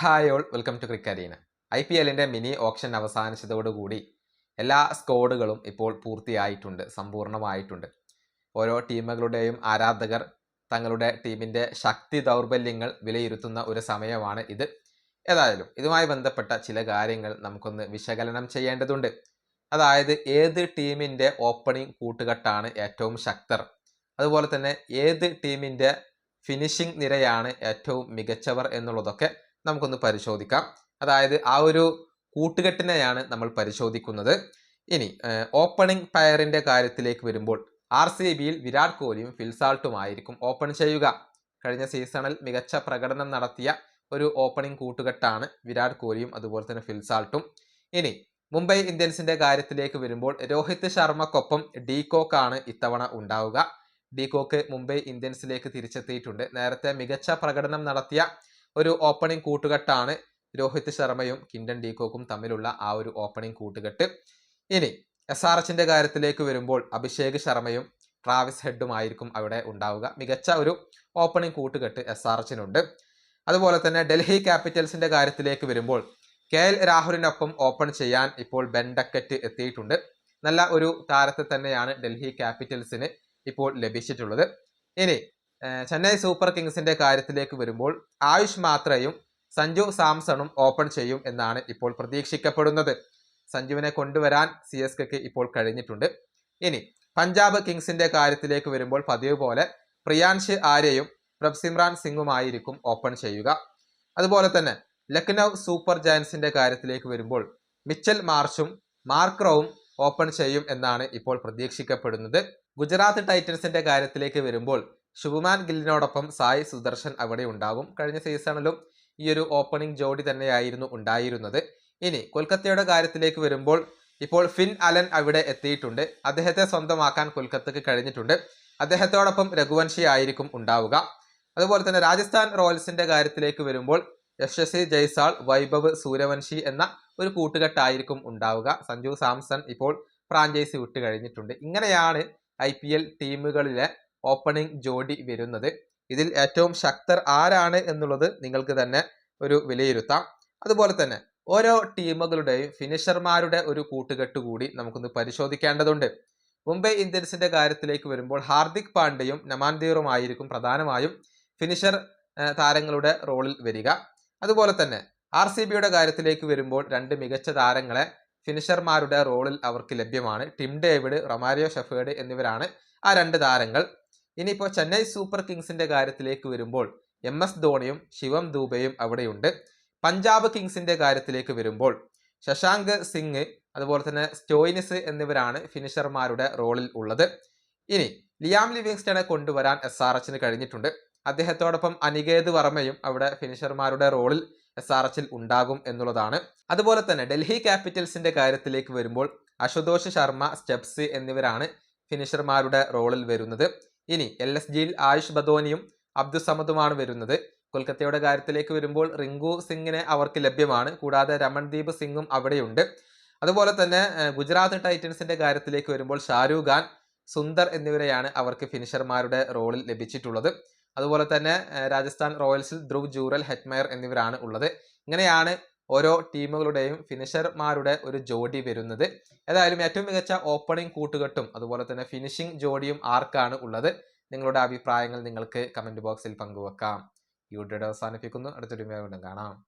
Hi all welcome to ക്രിക്കരീന I P എല്ലിന്റെ mini auction അവസാനിച്ചതോടുകൂടി എല്ലാ സ്കോഡുകളും ഇപ്പോൾ പൂർത്തിയായിട്ടുണ്ട് സമ്പൂർണമായിട്ടുണ്ട്. ഓരോ ടീമുകളുടെയും ആരാധകർ തങ്ങളുടെ ടീമിന്റെ ശക്തി ദൗർബല്യങ്ങൾ വിലയിരുത്തുന്ന ഒരു സമയമാണ് ഇത്. ഏതായാലും ഇതുമായി ബന്ധപ്പെട്ട ചില കാര്യങ്ങൾ നമുക്കൊന്ന് വിശകലനം ചെയ്യേണ്ടതുണ്ട്. അതായത് ഏത് ടീമിന്റെ ഓപ്പണിംഗ് കൂട്ടുകെട്ടാണ് ഏറ്റവും ശക്തർ? അതുപോലെ തന്നെ ഏത് ടീമിന്റെ ഫിനിഷിംഗ് നിരയാണ് ഏറ്റവും മികച്ചവർ എന്നുള്ളതൊക്കെ നമുക്കൊന്ന് പരിശോധിക്കാം. അതായത് ആ ഒരു കൂട്ടുകെട്ടിനെയാണ് നമ്മൾ പരിശോധിക്കുന്നത്. ഇനി ഓപ്പണിംഗ് പയറിന്റെ കാര്യത്തിലേക്ക് വരുമ്പോൾ ആർ സി ബിയിൽ വിരാട് കോഹ്ലിയും ഫിൽസാൾട്ടുമായിരിക്കും ഓപ്പൺ ചെയ്യുക. കഴിഞ്ഞ സീസണിൽ മികച്ച പ്രകടനം നടത്തിയ ഒരു ഓപ്പണിംഗ് കൂട്ടുകെട്ടാണ് വിരാട് കോഹ്ലിയും അതുപോലെ തന്നെ ഫിൽസാൾട്ടും ഇനി മുംബൈ ഇന്ത്യൻസിന്റെ കാര്യത്തിലേക്ക് വരുമ്പോൾ രോഹിത് ശർമ്മക്കൊപ്പം ഡീകോക്ക് ആണ് ഇത്തവണ ഉണ്ടാവുക. ഡീകോക്ക് മുംബൈ ഇന്ത്യൻസിലേക്ക് തിരിച്ചെത്തിയിട്ടുണ്ട്. നേരത്തെ മികച്ച പ്രകടനം നടത്തിയ ഒരു ഓപ്പണിംഗ് കൂട്ടുകെട്ടാണ് രോഹിത് ശർമ്മയും കിൻഡൻ ഡീകോക്കും തമ്മിലുള്ള ആ ഒരു ഓപ്പണിംഗ് കൂട്ടുകെട്ട്. ഇനി എസ് ആർ എച്ചിന്റെ കാര്യത്തിലേക്ക് വരുമ്പോൾ അഭിഷേക് ശർമ്മയും ട്രാവിസ് ഹെഡുമായിരിക്കും അവിടെ ഉണ്ടാവുക. മികച്ച ഒരു ഓപ്പണിംഗ് കൂട്ടുകെട്ട് എസ് ആർ എച്ചിനുണ്ട് അതുപോലെ തന്നെ ഡൽഹി ക്യാപിറ്റൽസിന്റെ കാര്യത്തിലേക്ക് വരുമ്പോൾ കെ എൽ രാഹുലിനൊപ്പം ഓപ്പൺ ചെയ്യാൻ ഇപ്പോൾ ബെൻഡക്കറ്റ് എത്തിയിട്ടുണ്ട്. നല്ല ഒരു താരത്തെ തന്നെയാണ് ഡൽഹി ക്യാപിറ്റൽസിന് ഇപ്പോൾ ലഭിച്ചിട്ടുള്ളത്. ഇനി ചെന്നൈ സൂപ്പർ കിങ്സിന്റെ കാര്യത്തിലേക്ക് വരുമ്പോൾ ആയുഷ് മാത്രയും സഞ്ജു സാംസണും ഓപ്പൺ ചെയ്യും എന്നാണ് ഇപ്പോൾ പ്രതീക്ഷിക്കപ്പെടുന്നത്. സഞ്ജുവിനെ കൊണ്ടുവരാൻ സി എസ് കെക്ക് ഇപ്പോൾ കഴിഞ്ഞിട്ടുണ്ട്. ഇനി പഞ്ചാബ് കിങ്സിന്റെ കാര്യത്തിലേക്ക് വരുമ്പോൾ പതിവ് പോലെ പ്രിയാൻഷ് ആര്യയും പ്രബ്സിമ്രാൻ സിംഗുമായിരിക്കും ഓപ്പൺ ചെയ്യുക. അതുപോലെ തന്നെ ലക്നൗ സൂപ്പർ ജയൻസിന്റെ കാര്യത്തിലേക്ക് വരുമ്പോൾ മിച്ചൽ മാർഷും മാർക്രോവും ഓപ്പൺ ചെയ്യും എന്നാണ് ഇപ്പോൾ പ്രതീക്ഷിക്കപ്പെടുന്നത്. ഗുജറാത്ത് ടൈറ്റൻസിന്റെ കാര്യത്തിലേക്ക് വരുമ്പോൾ ശുഭമാൻ ഗില്ലിനോടൊപ്പം സായി സുദർശൻ അവിടെ ഉണ്ടാകും കഴിഞ്ഞ സീസണിലും ഈ ഒരു ഓപ്പണിംഗ് ജോഡി തന്നെയായിരുന്നു ഉണ്ടായിരുന്നത്. ഇനി കൊൽക്കത്തയുടെ കാര്യത്തിലേക്ക് വരുമ്പോൾ ഇപ്പോൾ ഫിൻ അലൻ അവിടെ എത്തിയിട്ടുണ്ട്. അദ്ദേഹത്തെ സ്വന്തമാക്കാൻ കൊൽക്കത്തക്ക് കഴിഞ്ഞിട്ടുണ്ട്. അദ്ദേഹത്തോടൊപ്പം രഘുവൻഷി ആയിരിക്കും ഉണ്ടാവുക. അതുപോലെ തന്നെ രാജസ്ഥാൻ റോയൽസിന്റെ കാര്യത്തിലേക്ക് വരുമ്പോൾ യശസ്വി ജയ്സാൾ വൈഭവ് സൂര്യവൻഷി എന്ന ഒരു കൂട്ടുകെട്ടായിരിക്കും ഉണ്ടാവുക. സഞ്ജു സാംസൺ ഇപ്പോൾ ഫ്രാഞ്ചൈസി വിട്ട് കഴിഞ്ഞിട്ടുണ്ട്. ഇങ്ങനെയാണ് ഐ ടീമുകളിലെ ഓപ്പണിംഗ് ജോഡി വരുന്നത്. ഇതിൽ ഏറ്റവും ശക്തർ ആരാണ് എന്നുള്ളത് നിങ്ങൾക്ക് തന്നെ ഒരു വിലയിരുത്താം. അതുപോലെ തന്നെ ഓരോ ടീമുകളുടെയും ഫിനിഷർമാരുടെ ഒരു കൂട്ടുകെട്ട് കൂടി നമുക്കൊന്ന് പരിശോധിക്കേണ്ടതുണ്ട്. മുംബൈ ഇന്ത്യൻസിന്റെ കാര്യത്തിലേക്ക് വരുമ്പോൾ ഹാർദിക് പാണ്ഡ്യയും നമാൻദീറുമായിരിക്കും പ്രധാനമായും ഫിനിഷർ താരങ്ങളുടെ റോളിൽ വരിക. അതുപോലെ തന്നെ ആർ സി ബിയുടെ കാര്യത്തിലേക്ക് വരുമ്പോൾ രണ്ട് മികച്ച താരങ്ങളെ ഫിനിഷർമാരുടെ റോളിൽ അവർക്ക് ലഭ്യമാണ്. ടിം ഡേവിഡ് റൊമാരിയോ ഷെഫേഡ് എന്നിവരാണ് ആ രണ്ട് താരങ്ങൾ. ഇനിയിപ്പോൾ ചെന്നൈ സൂപ്പർ കിങ്സിന്റെ കാര്യത്തിലേക്ക് വരുമ്പോൾ എം എസ് ധോണിയും ശിവം ദൂബയും അവിടെയുണ്ട്. പഞ്ചാബ് കിങ്സിന്റെ കാര്യത്തിലേക്ക് വരുമ്പോൾ ശശാങ്ക് സിംഗ് അതുപോലെ തന്നെ സ്റ്റോയിനിസ് എന്നിവരാണ് ഫിനിഷർമാരുടെ റോളിൽ ഉള്ളത്. ഇനി ലിയാം ലിവിങ്സ്റ്റണെ കൊണ്ടുവരാൻ എസ് ആർ എച്ചിന് കഴിഞ്ഞിട്ടുണ്ട്. അദ്ദേഹത്തോടൊപ്പം അനികേത് വർമ്മയും അവിടെ ഫിനിഷർമാരുടെ റോളിൽ എസ് ആർ എച്ചിൽ ഉണ്ടാകും എന്നുള്ളതാണ്. അതുപോലെ തന്നെ ഡൽഹി ക്യാപിറ്റൽസിന്റെ കാര്യത്തിലേക്ക് വരുമ്പോൾ അശുതോഷ് ശർമ്മ സ്റ്റെപ്സ് എന്നിവരാണ് ഫിനിഷർമാരുടെ റോളിൽ വരുന്നത്. ഇനി എൽ എസ് ജിയിൽ ആയുഷ് ബദോനിയും അബ്ദുസമദുമാണ് വരുന്നത്. കൊൽക്കത്തയുടെ കാര്യത്തിലേക്ക് വരുമ്പോൾ റിങ്കു സിംഗിനെ അവർക്ക് ലഭ്യമാണ്. കൂടാതെ രമൺദീപ് സിംഗും അവിടെയുണ്ട്. അതുപോലെ തന്നെ ഗുജറാത്ത് ടൈറ്റൻസിന്റെ കാര്യത്തിലേക്ക് വരുമ്പോൾ ഷാരൂഖ് ഖാൻ സുന്ദർ എന്നിവരെയാണ് അവർക്ക് ഫിനിഷർമാരുടെ റോളിൽ ലഭിച്ചിട്ടുള്ളത്. അതുപോലെ തന്നെ രാജസ്ഥാൻ റോയൽസിൽ ധ്രുവ് ജൂറൽ ഹെറ്റ്മയർ എന്നിവരാണ് ഉള്ളത്. ഇങ്ങനെയാണ് ഓരോ ടീമുകളുടെയും ഫിനിഷർമാരുടെ ഒരു ജോഡി വരുന്നത്. ഏതായാലും ഏറ്റവും മികച്ച ഓപ്പണിംഗ് കൂട്ടുകെട്ടും അതുപോലെ തന്നെ ഫിനിഷിംഗ് ജോഡിയും ആർക്കാണ് ഉള്ളത്? നിങ്ങളുടെ അഭിപ്രായങ്ങൾ നിങ്ങൾക്ക് കമന്റ് ബോക്സിൽ പങ്കുവെക്കാം. ഈ അവസാനിപ്പിക്കുന്നു. അടുത്തൊരു വീണ്ടും കാണാം.